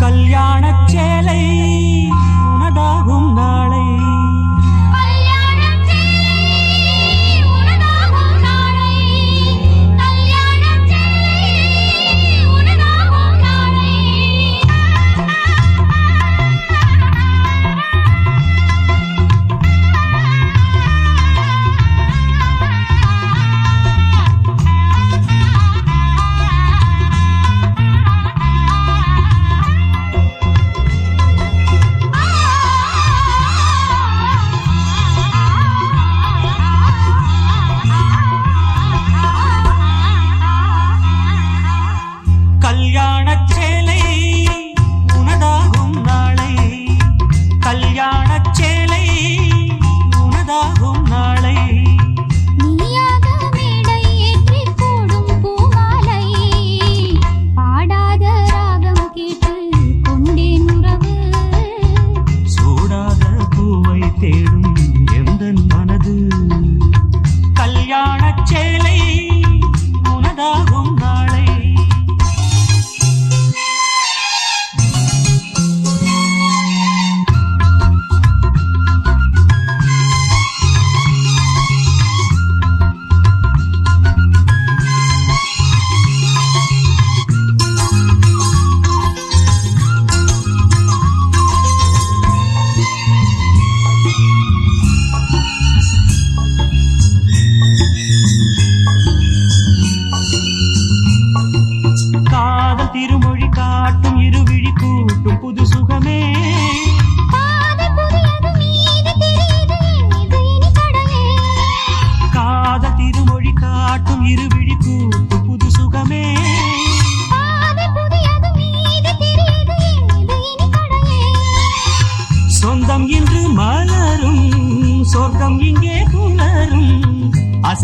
கல்யாணச் சேலை.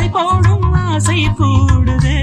ஆசை போடும் ஆசை கூடுதே.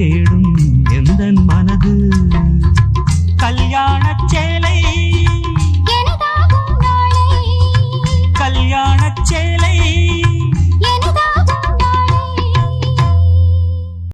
தேடும்